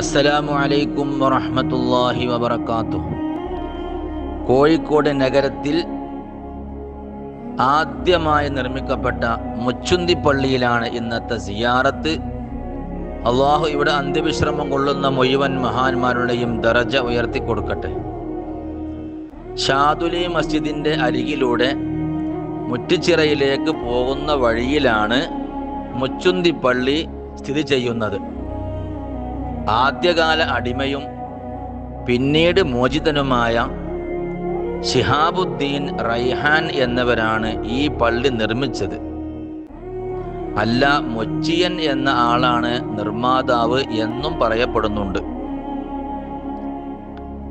അസ്സലാമു അലൈക്കും വറഹ്മത്തുള്ളാഹി വബറകാതുഹു. കോഴിക്കോട് നഗരത്തിൽ ആദ്യമായി നിർമ്മിക്കപ്പെട്ട മുച്ചുന്തി പള്ളിയിലാണ് ഇന്നത്തെ സിയാറത്ത്. അള്ളാഹു ഇവിടെ അന്ത്യവിശ്രമം കൊള്ളുന്ന മുഴുവൻ മഹാന്മാരുടെയും ദറജ ഉയർത്തി കൊടുക്കട്ടെ ഷാദുലി മസ്ജിദിന്റെ അരികിലൂടെ മുറ്റിച്ചിറയിലേക്ക് പോകുന്ന വഴിയിലാണ് മുച്ചുന്തി പള്ളി സ്ഥിതി ചെയ്യുന്നത്. ആദ്യകാല അടിമയും പിന്നീട് മോചിതനുമായ ഷിഹാബുദ്ദീൻ റൈഹാൻ എന്നിവരാണ് ഈ പള്ളി നിർമ്മിച്ചത്. അല്ല മൊച്ചിയൻ എന്ന ആളാണ് നിർമ്മാതാവ് എന്നും പറയപ്പെടുന്നുണ്ട്.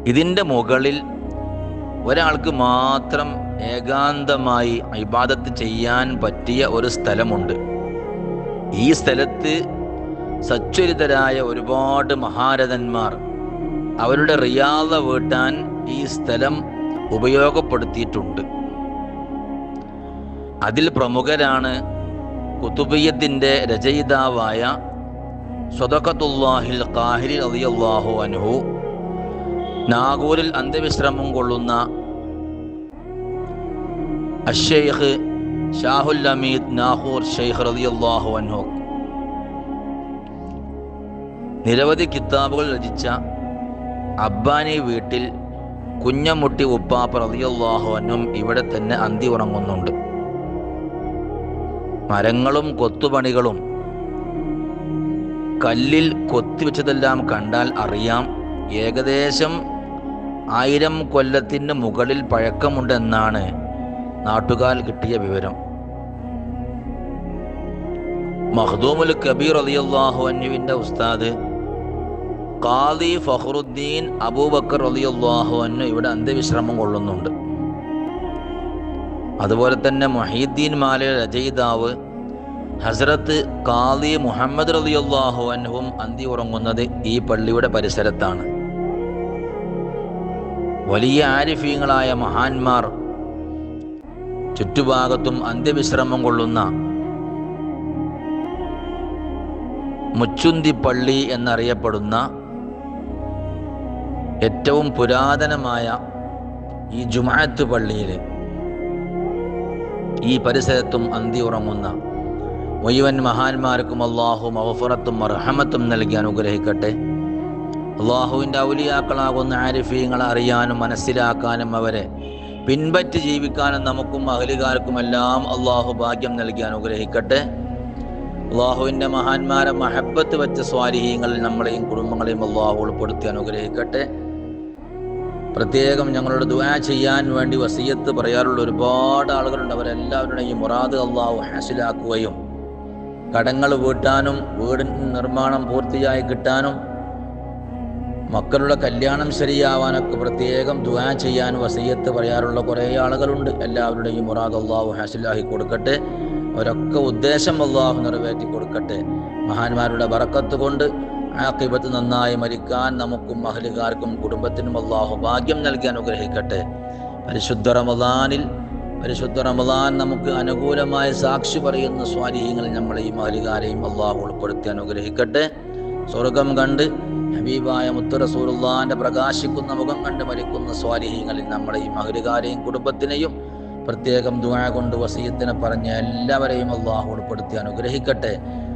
ഇതിന്റെ മുകളിൽ ഒരാൾക്ക് മാത്രം ഏകാന്തമായി ഇബാദത്ത് ചെയ്യാൻ പറ്റിയ ഒരു സ്ഥലമുണ്ട്. ഈ സ്ഥലത്ത് സച്വരിതരായ ഒരുപാട് മഹാരഥന്മാർ അവരുടെ റിയാദ വീട്ടാൻ ഈ സ്ഥലം ഉപയോഗപ്പെടുത്തിയിട്ടുണ്ട്. അതിൽ പ്രമുഖരാണ് കുത്തുബയ്യത്തിന്റെ രചയിതാവായ സ്വതക്കത്തുല്ലാഹിൽ കാഹിരി അലിയല്ലാഹു അനുഹു നാഗൂരിൽ അന്ത്യവിശ്രമം കൊള്ളുന്ന അഷെയ്ഖ് ഷാഹുൽ അമീദ് നാഹൂർ ഷെയ്ഖ് റളിയല്ലാഹു അൻഹു. നിരവധി കിതാബുകൾ രചിച്ച അബ്ബാനി വീട്ടിൽ കുഞ്ഞമുട്ടി ഉപ്പാപ്പ റളിയല്ലാഹു അൻഹും ഇവിടെ തന്നെ അന്തി ഉറങ്ങുന്നുണ്ട്. മരങ്ങളും കൊത്തുപണികളും കല്ലിൽ കൊത്തിവെച്ചതെല്ലാം കണ്ടാൽ അറിയാം. ഏകദേശം ആയിരം കൊല്ലത്തിന് മുകളിൽ പഴക്കമുണ്ടെന്നാണ് നാട്ടുകാർ കിട്ടിയ വിവരം. മഹദൂമുൽ കബീർ അലിയല്ലാഹു അന്നുവിന്റെ ഉസ്താദ് ഖാദി ഫഹ്റുദ്ദീൻ അബൂബക്കർ അലിയല്ലാഹു അന്നു ഇവിടെ അന്ത്യവിശ്രമം കൊള്ളുന്നുണ്ട്. അതുപോലെ തന്നെ മൊഹീദ്ദീൻ മാലയുടെ രചയിതാവ് ഹസ്രത്ത് ഖാദി മുഹമ്മദ് റലിയുള്ളാഹു അൻഹും അന്തി ഉറങ്ങുന്നത് ഈ പള്ളിയുടെ പരിസരത്താണ്. വലിയ ആരിഫീങ്ങളായ മഹാന്മാർ ചുറ്റുഭാഗത്തും അന്ത്യവിശ്രമം കൊള്ളുന്ന മുച്ചുന്തി പള്ളി എന്നറിയപ്പെടുന്ന ഏറ്റവും പുരാതനമായ ഈ ജുമാഅത്ത് പള്ളിയിൽ ഈ പരിസരത്തും അന്തി ഉറങ്ങുന്ന മുഴുവൻ മഹാന്മാർക്കും അള്ളാഹു മവഫറത്തും അർഹമത്തും നൽകി അനുഗ്രഹിക്കട്ടെ. അള്ളാഹുവിന്റെ ഔലിയാക്കളാകുന്ന ആരിഫീങ്ങളെ അറിയാനും മനസ്സിലാക്കാനും അവരെ പിൻപറ്റി ജീവിക്കാനും നമുക്കും അഹലുകാർക്കുമെല്ലാം അള്ളാഹു ഭാഗ്യം നൽകി അനുഗ്രഹിക്കട്ടെ. അള്ളാഹുവിന്റെ മഹാന്മാരെ മഹബത്ത് വെച്ച സ്വാരിഹീങ്ങളിൽ നമ്മളെയും കുടുംബങ്ങളെയും അള്ളാഹു ഉൾപ്പെടുത്തി അനുഗ്രഹിക്കട്ടെ. പ്രത്യേകം ഞങ്ങളോട് ദുആ ചെയ്യാൻ വേണ്ടി വസീയത്ത് പറയാറുള്ള ഒരുപാട് ആളുകളുണ്ട്. അവരെല്ലാവരുടെയും മുറാദ് അള്ളാഹു ഹാസിലാക്കുകയും കടങ്ങൾ വീട്ടാനും വീട് നിർമ്മാണം പൂർത്തിയായി കിട്ടാനും മക്കളുടെ കല്യാണം ശരിയാവാനൊക്കെ പ്രത്യേകം ദുആ ചെയ്യാൻ വസീയത്ത് പറയാറുള്ള കുറേ ആളുകളുണ്ട്. എല്ലാവരുടെയും മുറാദ് അള്ളാഹു ഹാസിലാക്കി കൊടുക്കട്ടെ. അവരൊക്കെ ഉദ്ദേശം അള്ളാഹു നിറവേറ്റി കൊടുക്കട്ടെ. മഹാന്മാരുടെ ബറക്കത്ത് കൊണ്ട് ആക്കിബത്ത് നന്നായി മരിക്കാൻ നമുക്കും അഹലുകാർക്കും കുടുംബത്തിനും അള്ളാഹു ഭാഗ്യം നൽകി അനുഗ്രഹിക്കട്ടെ. പരിശുദ്ധ റമദാനിൽ പരിശുദ്ധ റമദാൻ നമുക്ക് അനുകൂലമായ സാക്ഷി പറയുന്ന സ്വാധീനങ്ങളിൽ നമ്മളെയും അഹലുകാരെയും അള്ളാഹു ഉൾപ്പെടുത്തി അനുഗ്രഹിക്കട്ടെ. സ്വർഗം കണ്ട് ഹബീബായ മുത്തറസൂറുല്ലാന്റെ പ്രകാശിക്കുന്ന മുഖം കണ്ട് മരിക്കുന്ന സ്വാലിഹീങ്ങളിൽ നമ്മളെയും അഹലുകാരെയും കുടുംബത്തിനെയും പ്രത്യേകം ദുആ കൊണ്ട് വസീയത്തിനെ പറഞ്ഞ എല്ലാവരെയും അള്ളാഹു ഉൾപ്പെടുത്തി അനുഗ്രഹിക്കട്ടെ.